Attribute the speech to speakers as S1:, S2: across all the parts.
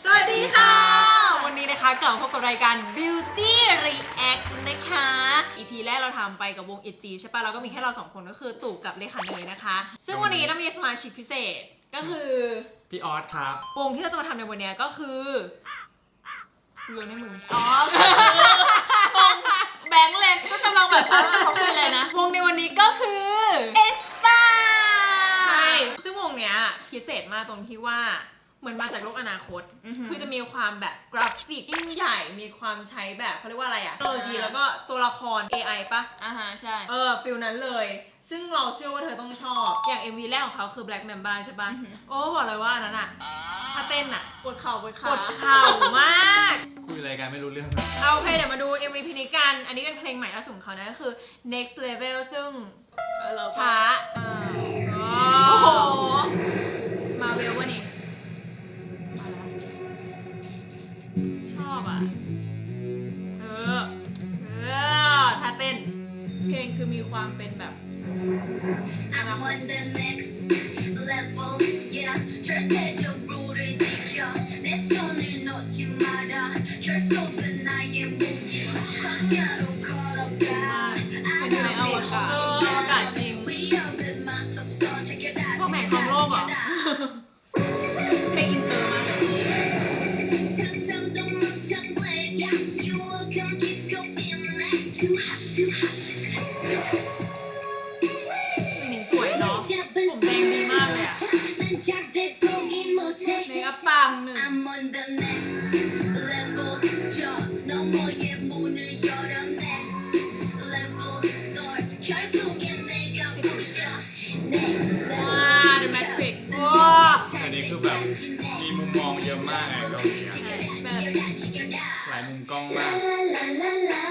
S1: สวัสดีค่ะ วันนี้นะคะกลับมาพบกับรายการ Beauty React นะคะ EP แรกเราทำไปกับวง ITZY ใช่ปะแล้วก็มีแค่เราสองคนก็คือตู่กับเลขาเนยนะคะ ซึ่งวันนี้เรามีสมาชิกพิเศษก็คือ
S2: พี่ออสครับ
S1: วงที่เราจะมาทำในวันนี้ก็คือกูโยนให้มึง
S3: อ๋อตรงแบงค์เลยก็กำลังแบบอ้าวเขาคุยเลยนะ
S1: วงในวันนี้ก็คือ
S3: เอสปา
S1: ใช่ซึ่งวงเนี้ยพิเศษมากตรงที่ว่า เหมือนมาจากโลกอนาคตคือจะมีความแบบกราฟิกยิ่งใหญ่ มีความใช้แบบเขาเรียกว่าอะไรอะเทคโนโลยีแล้วก็ตัวละคร AI ปะ
S3: อ่าฮะใช่
S1: เออฟิลนั้นเลย ซึ่งเราเชื่อว่าเธอต้องชอบ อย่าง MV แรกของเขาคือ Black Mamba ใช่ปะ
S3: อือหือ
S1: โอ้บอกเลยว่าอันนั้นอะถ้าเต้นอะ
S3: ปวดเข่าปวด
S1: ก
S3: ขา
S1: ดเข่ามาก
S2: คุยอะไรกันไม่รู้เรื่อง
S1: เอาโอเคเดี๋ยวมาดู MV พินิกัน อันนี้เป็นเพลงใหม่ล่าสุดของเขานะก็คือ Next Level ซึ่ง
S3: เออเราก็
S1: ช้า
S3: อ่า
S1: อ๋อ
S3: โอ้โห
S1: อบอะเออเออถ้าเต้น
S3: เพลงคือมีความเป็นแบบ
S4: I'm on the next
S1: หนิงสวยเนาะ ผมแดงดีมากเลยอะ
S4: 난 절대 포기
S3: เม
S4: 못해
S3: คอัพปังหนึ่ง
S4: I'm on the next level 저 너머의 문을 열어 next level 널 결국엔 내가 부셔 next level
S1: ว้า The Matrix ว้า
S2: อันนี้คือแบบมีมุมมองเยอะมากไงเกาหลีอะหลายมุมกล้องมาก
S1: โอ้โหก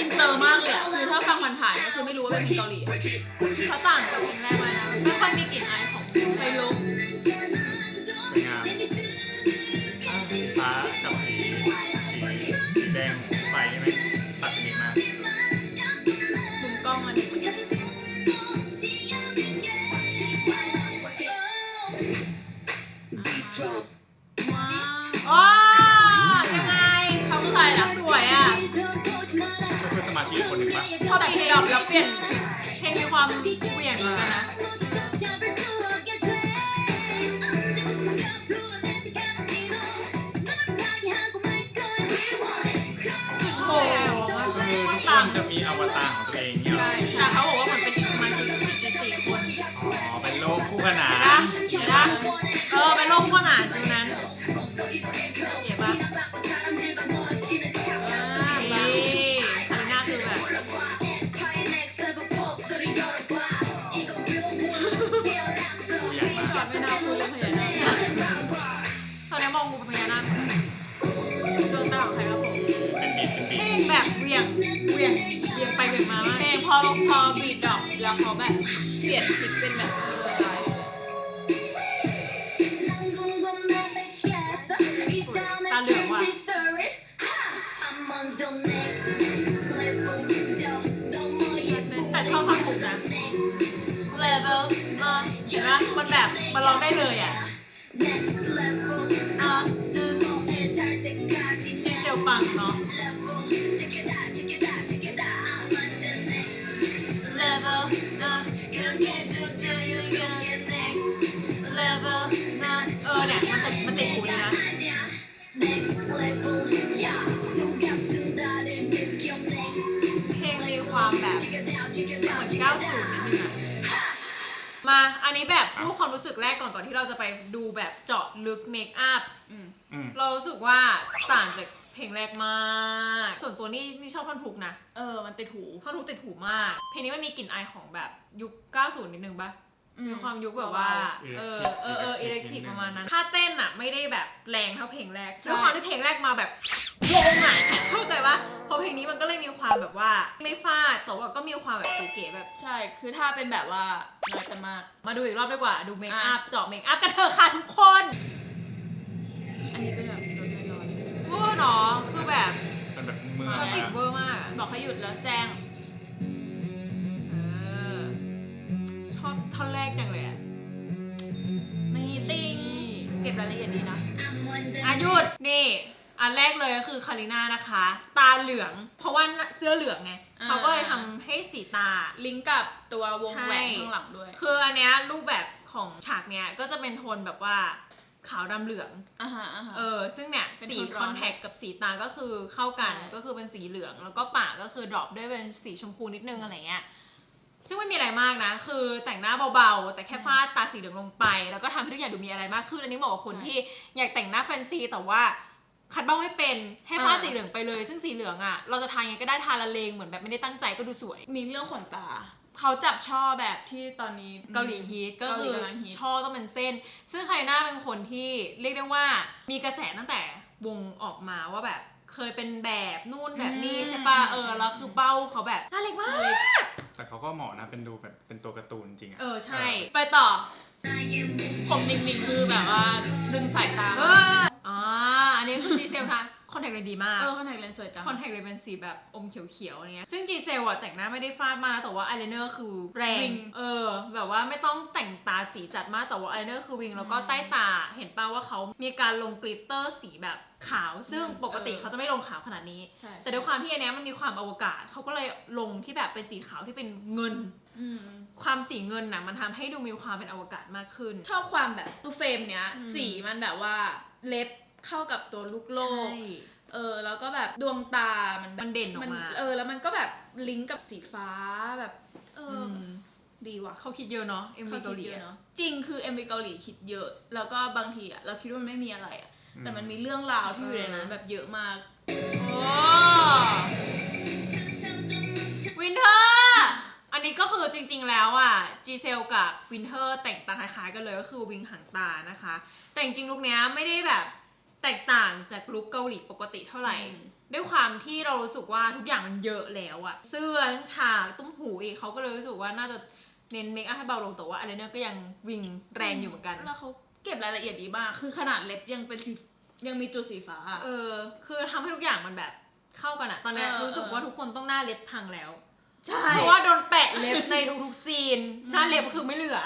S1: อิ
S3: น
S2: เต
S1: อ
S3: ร์มากเลยอะคือถ้าฟังผ่านๆก็คือไม่รู้ว่าเป็นเพลงเกาหลีอะ
S1: เขาต่างกับเพลงแรกเลยนะไม่ค่อยมีกลิ่นอายของ
S3: ค
S1: วามเหวี่ยงเหมือนกันนะโอ้โห
S2: คือทุกคนจะมีอวตารของตัวเองเนี่ยเหรอ
S1: แต่เขาบอกว่าเหมือนเป็นสมาชิกอีกสี่คน
S2: อ๋อเป็นโลกคู่ขนาน
S1: นะเห็นปะเออเป็นโลกขนาดตรงนั้น อพอ
S3: บีดดอกแล้วเขาแบบเปลี่ยนผิดเป็นแบบอะไร
S1: แต่ชอบท่อนฮุกนะ level อะเห็นปะมันแบบมันร้องได้เลยอะ
S4: Next level อะซื้อโมเอทารเด็กกาจิน
S1: จริงเซลปังเนาะ
S4: level
S1: ความแบบ
S4: check it out check it
S1: เหมือ
S4: out
S1: น
S4: check
S1: 90
S4: it
S1: นิด
S4: out
S1: นึงอะมา อันนี้แบบพูดความรู้สึกแรกก่อนก่อนที่เราจะไปดูแบบเจาะลึกเมคอัพ
S3: อืม
S2: อืม
S1: เรารู้สึกว่าต่างจากเพลงแรกมาก ส่วนตัวนี่นี่ชอบท่อนฮุกนะ
S3: เออ มันติดหู
S1: ท่อนฮุกติดหูมาก เพลงนี้มันมีกลิ่นอายของแบบยุค 90 นิดนึงปะ
S3: อื ม
S1: มีความยุคแบบว่า เออ เออเอออิเล็กทริกประมาณนั้น ถ้าเต้นอะไม่ได้แบบแรงเท่าเพลงแรก
S3: ใช่
S1: ด้วยความที่เพลงแรกมาแบบวงอะ เข้าใจปะพอเพลงนี้มันก็เลยมีความแบบว่าไม่ฟาด แต่ว่าก็มีความแบบเก๋ๆแบบ
S3: ใช่ คือถ้าเป็นแบบว่าน้อยแต่มาก
S1: มาดูอีกรอบดีกว่า ดูเมคอัพ
S3: อะ
S1: เจาะเมคอัพกันเถอะค่ะทุกคน
S3: อันนี้เป็นแบบรถไฟร้อน
S1: เวอร์เนาะคือแบบ
S2: มันแบบเมือง
S1: กราฟิก
S2: อะ
S1: เวอร์มากอะ
S3: บอกให้หยุดแล้วแจ้ง
S1: ท่อนแรกจังเลยอะ
S3: มีติงเก็บรายละเอียดดีนะ
S4: I'm on the
S1: อะหยุดนี่ อันแรกเลยก็คือคาริน่านะคะ ตาเหลือง เพราะว่าเสื้อเหลืองไง
S3: อ่า
S1: เขาก็เลยทำให้สีตา
S3: ลิงก์กับตัววง
S1: ใช่
S3: แหวนข้างหลังด้วย
S1: คืออันเนี้ยรูปแบบของฉากเนี้ยก็จะเป็นโทนแบบว่าขาวดำเหลือง
S3: อ่าฮะอ่าฮะ
S1: เออ ซึ่งเนี่ย
S3: เป็น
S1: สี
S3: โทนร้
S1: ค
S3: อน
S1: อนแทคกับสีตาก็คือเข้ากัน
S3: ใช่
S1: ก็คือเป็นสีเหลือง แล้วก็ปากก็คือดรอปด้วยเป็นสีชมพูนิดนึงอะไรเงี้ย ซึ่งไม่มีอะไรมากนะ คือแต่งหน้าเบาๆ แต่แค่ฟาดตาสีเหลืองลงไป แล้วก็ทำให้ทุกอย่างดูมีอะไรมากขึ้น อันนี้เหมาะกับคนที่อยากแต่งหน้าแฟนซีแต่ว่าคัดเบ้าไม่เป็น ให้ฟาดสีเหลืองไปเลย ซึ่งสีเหลืองอะ เราจะทายังไงก็ได้ทาละเลงเหมือนแบบไม่ได้ตั้งใจก็ดูสวย
S3: มีเรื่องขนตา เขาจับช่อแบบที่ตอนนี้
S1: เกาหลีฮีทก็
S3: เกาหลี
S1: คือกำ
S3: ลังฮิต
S1: ช่อต้องเป็นเส้น ซึ่งไคน่าเป็นคนที่เรียกได้ว่ามีกระแสตั้งแต่วงออกมาว่าแบบเคยเป็นแบบนู่นแบบนี้ใช่ปะเออแล้วคือเบ้าเขาแบบน่าเล็กมาก
S2: แต่เขาก็เหมาะนะเป็นดูแบบเป็นตัวการ์ตูนจริงอะ
S1: เออใช่
S3: ไปต่อ ผมนิ่งๆคือแบบว่าดึงสายตา
S1: อ๋ออันนี้คือจีเซลค่ะ คอนแทคเลยดีมาก
S3: เออคอนแทคเลนส์สวยจัง
S1: คอนแทคเลยเป็นสีแบบอมเขียวๆอะไรเงี้ย ซึ่งจีเซลอะแต่งหน้าไม่ได้ฟาดมากนะแต่ว่าอายไลเนอร์คือแรง
S3: วิง
S1: เออ แบบว่าไม่ต้องแต่งตาสีจัดมากแต่ว่าอายไลเนอร์คือวิง แล้วก็
S3: อืม
S1: ใต้ตาเห็นป่าว่าเขามีการลงกลิตเตอร์สีแบบขาว ซึ่ง
S3: อืม
S1: ปกติ
S3: เออ
S1: เขาจะไม่ลงขาวขนาดนี้
S3: ใช่
S1: แต่ด้วยความที่อันเนี้ยมันมีความอวกาศเขาก็เลยลงที่แบบเป็นสีขาวที่เป็นเงิน
S3: อืม
S1: ความสีเงินน่ะมันทำให้ดูมีความเป็นอวกาศมากขึ้น
S3: ชอบความแบบตัวเฟรมเนี้ย
S1: อืม
S3: สีมันแบบว่าเล็บ เข้ากับตัวลุกโลก เออ แล้วก็แบบดวงตา มัน
S1: มันเด่นออกมา
S3: เออ แล้วมันก็แบบลิงก์กับสีฟ้าแบบ เออ ดีว่ะ
S1: เขาคิดเยอะเนาะ MV
S3: เกา
S1: หลี
S3: เนาะ จริงคือ MV เกาหลีคิดเยอะ แล้วก็บางทีอะเราคิดว่ามันไม่มีอะไรอะแต่มันมีเรื่องราวที่อยู่ในนั้นแบบเยอะมาก
S1: โอ้วินเทอร์อันนี้ก็คือจริงๆแล้วอะจีเซลกับวินเทอร์แต่งตาคล้ายๆกันเลยก็คือวิงหางตานะคะ แต่จริงๆลูกเนี้ยไม่ได้แบบ แตกต่างจากลุคเกาหลีปกติเท่าไหร่
S3: อืม
S1: ด้วยความที่เรารู้สึกว่าทุกอย่างมันเยอะแล้วอะเสื้อทั้งฉากตุ้มหูอีกเขาก็เลยรู้สึกว่าน่าจะเน้นเมคอัพให้เบาลงแต่ว่าอะไรเนอร์ก็ยังวิงแรงอยู่เหมือนกัน
S3: แล้วเขาเก็บรายละเอียดดีมาก คือขนาดเล็บยังเป็นสียังมีจุดสีฟ้าอะ
S1: เออ คือทำให้ทุกอย่างมันแบบเข้ากันอะตอนเนี้ย
S3: เออ
S1: รู้สึกว่าทุกคนต้องหน้าเล็บพังแล้ว
S3: ใช่
S1: เพราะว่าโดนแปะเล็บในทุกๆซีน หน้าเล็บคือไม่เหลือ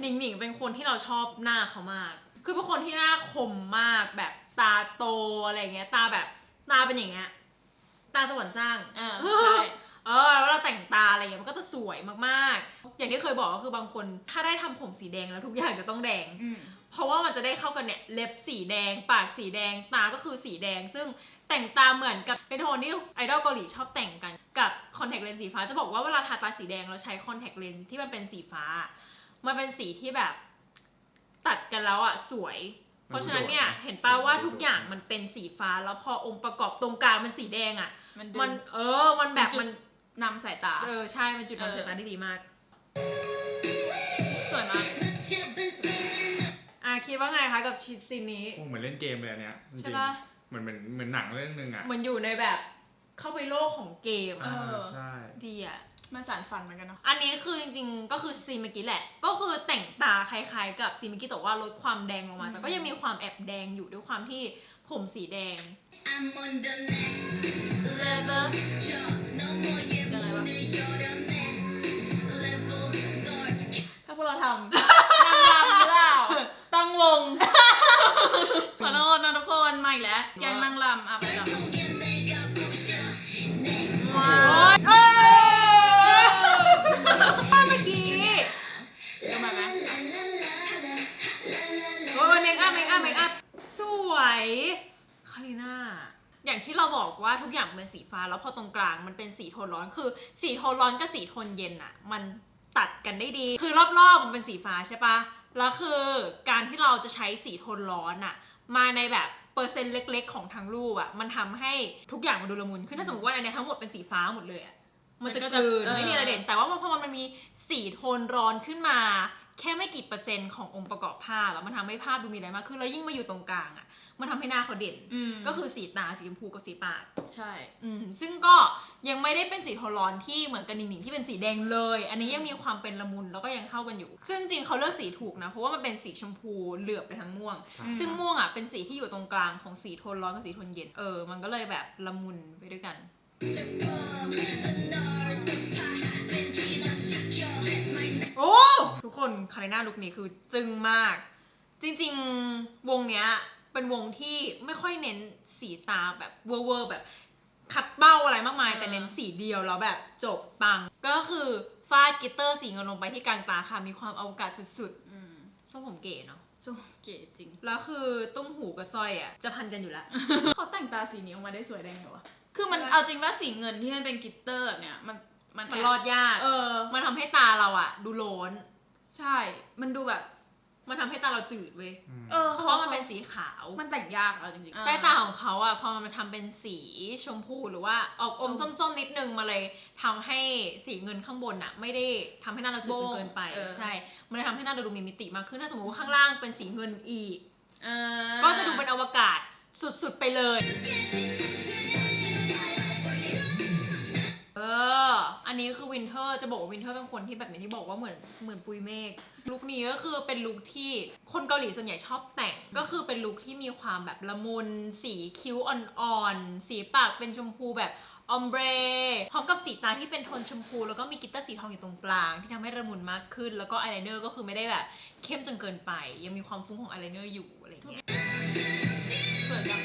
S1: หนิงหนิงเป็นคนที่เราชอบหน้าเขามาก คือเป็นคนที่หน้าคมมากแบบตาโตอะไรเงี้ย ตาแบบตาเป็นอย่างเงี้ย ตาสวรรค์สร้าง
S3: อ่าใช่
S1: เออแล้วเราแต่งตาอะไรเงี้ยมันก็จะสวยมากๆ อย่างที่เคยบอกก็คือบางคนถ้าได้ทำผมสีแดงแล้วทุกอย่างจะต้องแดง
S3: อืม
S1: เพราะว่ามันจะได้เข้ากันเนี่ยเล็บสีแดง ปากสีแดงตาก็คือสีแดง ซึ่งแต่งตาเหมือนกับเป็นโทนที่ไอดอลเกาหลีชอบแต่งกันกับคอนแทคเลนส์สีฟ้าจะบอกว่าเวลาทาตาสีแดงเราใช้คอนแทคเลนส์ที่มันเป็นสีฟ้า มันเป็นสีที่แบบ ตัดกันแล้วอะสวย เพราะฉะนั้นเนี่ย เห็นป่าว่าทุกอย่างมันเป็นสีฟ้าแล้วพอองค์ประกอบตรงกลางมันสีแดงอะ
S3: มัน
S1: เออ มันแบบมัน
S3: นำสายตา
S1: เออใช่ มันจุดนำสายตาที่ดีมาก
S3: สวยมาก
S1: อะคิดว่าไงคะกับชิ้ซีนนี้
S2: เหมือนเล่นเกมเลยอันเนี้ย
S1: ใช่ปะ
S2: เหมือนเหมือนเหมือนหนังเรื่องหนึงอะ
S1: เหมือนอยู่ในแบบเข้าไปโลกของเกม
S2: อะ
S3: อ่า
S2: ใช่
S1: ดีอะ
S3: มันสานฝันเหมือนกันเนาะ
S1: อันนี้คือจริงๆ ก็คือซีนเมื่อกี้แหละ ก็คือแต่งตาคล้ายๆ กับซีนเมื่อกี้แต่ว่าลดความแดงลงมา
S3: อืม
S1: แต่ก็ยังมีความแอบแดงอยู่ด้วยความที่ผมสีแดง
S4: I'm on the next level 저 너머의 문을 열어 next level 널
S3: ถ้าพวกเราทำ นางรำหรือเปล่าตั้งวง ขอโทษนะทุกคนมาอีกแล้วแกงนางรำอ่ะไปก่อน
S4: 결국엔 내가 부셔 next
S3: ว้า
S1: โอ๊
S3: วย
S1: เอ้ย วยคาริน่าอย่างที่เราบอกว่าทุกอย่างเป็นสีฟ้าแล้วพอตรงกลางมันเป็นสีโทนร้อนคือ สีโทนร้อนกับสีโทนเย็นอะมันตัดกันได้ดี คือรอบๆมันเป็นสีฟ้าใช่ปะแล้วคือการที่เราจะใช้สีโทนร้อนอะมาในแบบเปอร์เซ็นต์เล็ก ๆ ของทั้งรูปอะมันทำให้ทุกอย่างมันดูละมุนขึ้นถ้าสมมติว่าอันเนี้ยทั้งหมดเป็นสีฟ้าหมดเลยอะมันจะ
S3: มัน
S1: ก
S3: ก็จะ
S1: ลืน
S3: เออ
S1: ไม่มีอะไรเด่น แต่ว่าพอมันมีสีโทนร้อนขึ้นมา แค่ไม่กี่เปอร์เซ็นต์ขององค์ประกอบภาพอะมันทำให้ภาพดูมีอะไรมากขึ้นแล้วยิ่งมาอยู่ตรงกลางอะ มันทำให้หน้าเขาเด่น
S3: อืม
S1: ก็คือสีตาสีชมพูกับสีปาก
S3: ใช่
S1: อืมซึ่งก็ยังไม่ได้เป็นสีโทนร้อนที่เหมือนกับหนิงๆที่เป็นสีแดงเลย อันนี้ยังมีความเป็นละมุนแล้วก็ยังเข้ากันอยู่ ซึ่งจริงๆเขาเลือกสีถูกนะ เพราะว่ามันเป็นสีชมพูเหลือบไปทั้งม่วง
S2: ใช่
S1: ซึ่งม่วงอะเป็นสีที่อยู่ตรงกลางของสีโทนร้อนกับสีโทนเย็นเออมันก็เลยแบบละมุนไปด้วยกันโอ้ทุกคนคาริน่าลุคนี้คือจึ้งมาก จริง ๆ วงเนี้ย เป็นวงที่ไม่ค่อยเน้นสีตาแบบเวอร์ๆแบบคัดเบ้าอะไรมากมาย
S3: เออ
S1: แต่เน้นสีเดียวแล้วแบบจบปัง ก็คือฟาดกิตเตอร์สีเงินลงไปที่กลางตาค่ะมีความอวกาศสุด
S3: อืม
S1: ๆทรงผมเก๋เนาะ
S3: ทรงเก๋จริง
S1: แล้วคือตุ้มหูกับสร้อยอะจะพันกันอยู่แล้ว
S3: เขาแต่งตาสีนี้ออกมาได้สวยได้ไงวะคือมัน
S1: ใช่ไหม
S3: เอาจริงว่าสีเงินที่มันเป็นกลิตเตอร์เนี่ยมันมัน
S1: มัน
S3: แบ
S1: รอดยาก
S3: เออ
S1: มันทำให้ตาเราอะ ดูโลน
S3: ใช่ มันดูแบบ
S1: มันทำให้ตาเราจืดเว้ย
S2: อืม
S3: เออ
S1: เพราะว่ามันเป็นสีขาว
S3: มันแต่งยากเอาจริงๆ
S1: ใต้ตาของเขาอะพอมันมาทำเป็นสีชมพูหรือว่าออกอม
S3: ส้ม
S1: ส้มๆนิดนึงมาเลยทำให้สีเงินข้างบนอะไม่ได้ทำให้หน้าเราจืดจนเกินไป
S3: โบงเออ
S1: ใช่ มันเลยทำให้หน้าเราดูมีมิติมากขึ้นถ้าสมมติว่าข้างล่างเป็นสีเงินอีก
S3: เออ
S1: ก็จะดูเป็นอวกาศสุดๆไปเลย ออันนี้คือวินเทอร์จะบอกว่าวินเทอร์เป็นคนที่แบบอย่างที่บอกว่าเหมือนเหมือนปุยเมฆลุคนี้ก็คือเป็นลุคที่คนเกาหลีส่วนใหญ่ชอบแต่ง ก็คือเป็นลุคที่มีความแบบละมุนสีคิ้วอ่อนๆสีปากเป็นชมพูแบบออมเบรพร้อมกับสีตาที่เป็นโทนชมพู แล้วก็มีกิตเตอร์สีทองอยู่ตรงกลาง ที่ทำให้ละมุนมากขึ้น แล้วก็อายไลเนอร์ก็คือไม่ได้แบบเข้มจนเกินไป ยังมีความฟุ้งของอายไลเนอร์อยู่อะไรเงี้ย
S3: สวยจัง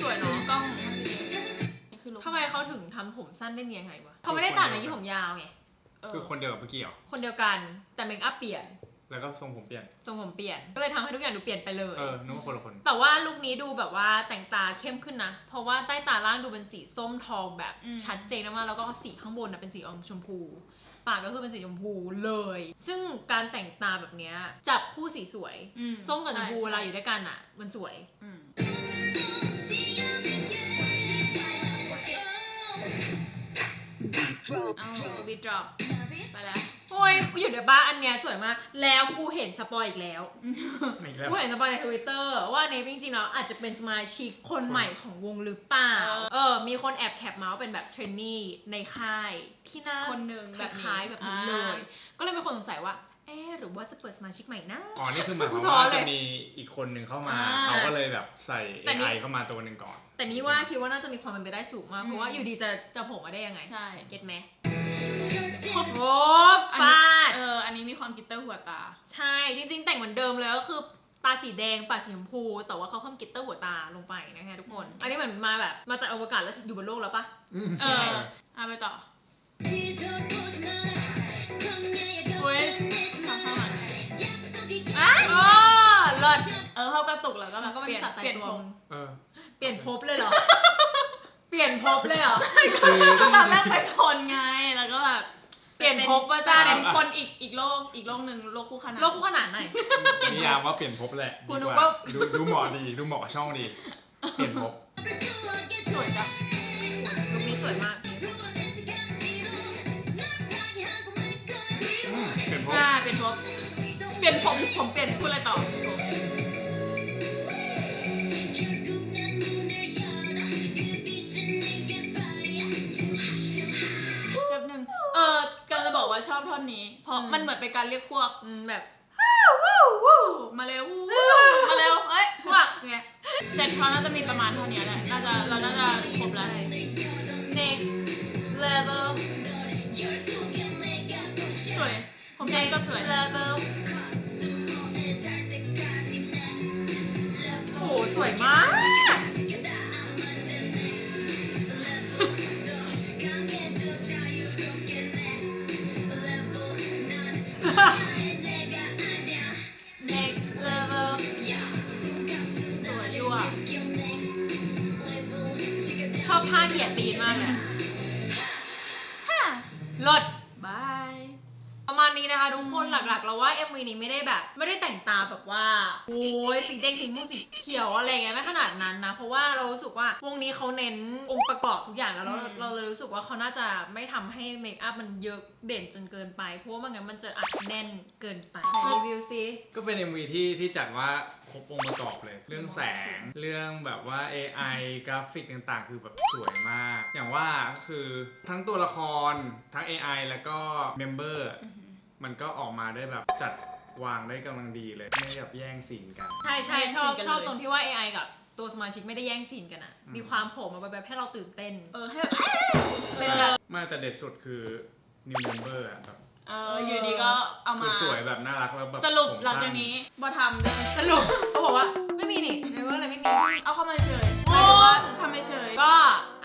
S3: สวยเนาะกล้องำ
S1: ไมเขาถึงทำผมสั้นได้เนียนไงวะเขาไม่ได้ตัดนะยี่ผมยาวไง
S3: เออ
S2: คือคนเดียวกับเมื่อกี้เหรอ
S1: คนเดียวกันแต่เมคอัพเปลี่ยน
S2: แล้วก็ทรงผมเปลี่ยน
S1: ทรงผมเปลี่ยน ก็เลยทำให้ทุกอย่างดูเปลี่ยนไปเลย
S2: เออนึกว่าคนละคน
S1: แต่ว่าลุคนี้ดูแบบว่าแต่งตาเข้มขึ้นนะ เพราะว่าใต้ตาล่างดูเป็นสีส้มทองแบบชัดเจนมากๆแล้วก็สีข้างบนนะเป็นสีอมชมพู ปากก็คือเป็นสีชมพูเลย ซึ่งการแต่งตาแบบเนี้ยจับคู่สีสวย
S3: อื
S1: ส้มกับชมพู
S3: ใเว
S1: ลาอยู่ด้วยกันอะ มันสวย
S3: อืม เอาบีดรอปไปแล้ว
S1: โอ้ยกูอยู่ในบ้านอันเนี้ยสวยมาก แล้วกูเห็นสปอยอีกแล้ว
S2: ไม่แล้ว
S1: กูเห็นสปอยในทวิตเตอร์ว่าอันนี้จริงๆแล้วอาจจะเป็นสมาชิกคนใหม่ของวงหรือเปล่า
S3: เออ
S1: เออ มีคนแอบแคปมาว่าเป็นแบบเทรนนี่ในค่ายที่หน้า
S3: คนหนึ่ง
S1: ค
S3: แบบนี้
S1: ล้ายๆแบบนี้
S3: อ่า
S1: เลย ก็เลยมีคนสงสัยว่า เอ๊ะหรือว่าจะเปิดสมาชิกใหม่นะ
S2: อ๋อ นี่คือหมายความ
S1: ท้อ
S2: ว่า
S1: เลย
S2: จะมีอีกคนหนึ่งเข้ามา
S1: อ่า
S2: เขาก็เลยแบบใส่
S1: แต่นี่
S2: AI เข้ามาตัวหนึ่งก่อน
S1: แต่นี่ว่าคิดว่าน่าจะมีความเป็นไปได้สูงมาก เพราะว่าอยู่ดีจะจะโผล่มาได้ยังไง
S3: ใช่
S1: เก็ตไหมโอ้
S3: อัน
S1: ฟา
S3: นี้
S1: ด
S3: เอออันนี้มีความกลิตเตอร์หัวตา
S1: ใช่จริง ๆ แต่งเหมือนเดิมเลยก็คือตาสีแดงปากสีชมพู แต่ว่าเขาเพิ่มกลิตเตอร์หัวตาลงไปนะคะทุกคน อันนี้เหมือนมาแบบมาจากอวกาศแล้วอยู่บนโลกแล้วปะ
S3: เออเอาไปต่อ
S1: เออเข้า
S3: กระตุกแล้วก็แบ
S1: แล้ว
S3: บ
S1: ก็
S3: เป
S1: เป็น
S3: ลี่ยน
S1: สัตว์ตาย
S3: เปลี่ยน
S1: ตัว
S3: ผม
S2: เออ
S1: เปลี่ยนภพเลยเหรอ เปลี่ยนภพเลยเหรอ
S2: คือ
S3: ตอนแรกเป็นคนไงแล้วก็แบบ
S1: เปลี่ยนภพว่าจ้า
S3: เป็นคนอีกอีกโลกอีกโลกหนึ่งโลกคู่ขนาน
S1: โลกคู่ขนานไหน
S2: นิยามว่าเปลี่ยนภพแหละ
S1: กู
S2: ดี
S1: นึก
S2: กว่า
S1: ว่า
S2: ดูดูเหมาะดีดูเหมาะกับช่องดี เปลี่ยนภพ
S3: สวยจัง
S1: ลุคนี้สวยมาก
S2: อืมเปลี่ยนภพ
S3: อ่าเปลี่ยนผมเปลี่ยนผมผมเปลี่ยนพูดอะไรต่อ อกว่าชอบท่อนนี้ เพราะ
S1: อืม
S3: มันเหมือนเป็นการเรียกพวก
S1: อืมแบบ
S3: มาเร็วมาเร็วเฮ้ยพวกเงี้ยเซ็ตเขาน่าจะมีประมาณเท่านี้แหละน่าจะเราน่าจะครบแล้ว
S1: next level
S3: สวยผมเองก็สวย
S1: level
S3: ฮ่า
S1: ลด
S3: บาย
S1: ประมาณนี้นะคะทุกคนหลักๆเราว่า MV นี้ไม่ได้แบบ ไม่ได้แต่งตาแบบว่าโอ้ยสีแดงสีม่วงสีเขียวอะไรเงี้ยไม่ขนาดนั้นนะ เพราะว่าเรารู้สึกว่าวงนี้เขาเน้นองค์ประกอบทุกอย่างแล้วเรา
S3: อืม
S1: เราเลยรู้สึกว่าเขาน่าจะไม่ทำให้เมคอัพมันเยอะเด่นจนเกินไป เพราะว่าไม่งั้นมันจะอัดแน่นเกินไป ไหนรีวิวซิ
S2: ก็เป็น MV ที่ที่จัดว่าครบองค์ประกอบเลย เรื่องแสง เรื่องแบบว่า AI กราฟิกต่างๆ คือแบบสวยมาก อย่างว่าก็คือทั้งตัวละครทั้ง AI แล้วก็เมมเบอร์ มันก็ออกมาได้แบบจัดวางได้กำลังดีเลย ไม่แบบแย่งซีนกัน
S1: ใช่ใช่
S3: แย่ง
S1: ชอบ
S3: ซีนกัน
S1: ชอบ
S3: เลย
S1: ตรงที่ว่า AI กับตัวสมาชิกไม่ได้แย่งซีนกันอะ
S2: อืม
S1: มีความโผล่มาแบบให้เราตื่นเต้น
S3: เออให้แบบเป็นแบบ
S2: ไมาแต่เด็ดสุดคือ new member อะแบบ
S3: เอออยู่ดีก็เอา
S2: คื
S3: มา
S2: อสวยแบบน่ารักแล้วแบบ
S3: สรุป
S2: ผม
S3: หลัง
S2: สั้น
S3: จากนี้บอทำด้วย
S1: สรุปเขาบอกว่าไม่มีนี่ในเมื่ออะไรไม่มี
S3: เอาเข้ามาเฉย
S1: โอ้
S3: หมาย ถึงว่าทำไม่เฉย
S1: ก็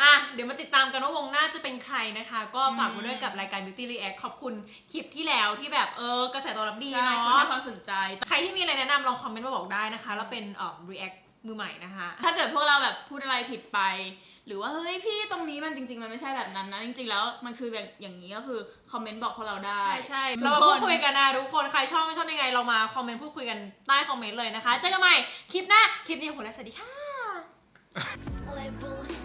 S1: อะเดี๋ยวมาติดตามกันว่าวงหน้าจะเป็นใครนะคะ ก็ฝากไว้ด้วย
S3: อืม
S1: กับรายการ Beauty React ขอบคุณคลิปที่แล้วที่แบบเออกระแสตอบรับดี
S3: ใช่
S1: เนา
S3: คนให้ะความสนใจ
S1: ใครที่มีอะไรแนะนำลองคอมเมนต์มาบอกได้นะคะแล้วเป็นเอ่อ React มือใหม่นะคะ
S3: ถ้าเกิดพวกเราแบบพูดอะไรผิดไป หรือว่าเฮ้ยพี่ตรงนี้มันจริง ๆ มันไม่ใช่แบบนั้นนะ จริง ๆ แล้วมันคือแบบอย่างนี้ก็คือคอมเมนต์บอกพวกเราได้
S1: ใช่ใช่
S3: ทุก
S1: เรามา
S3: ค
S1: พูด
S3: น
S1: คุยกันนะทุกคนใครชอบไม่ชอบยังไงเรามาคอมเมนต์พูดคุยกันใต้คอมเมนต์เลยนะคะ เจอกันใหม่คลิปหน้า คลิปนี้ขอบคุณและสวัสดีค่ะ Next
S4: level.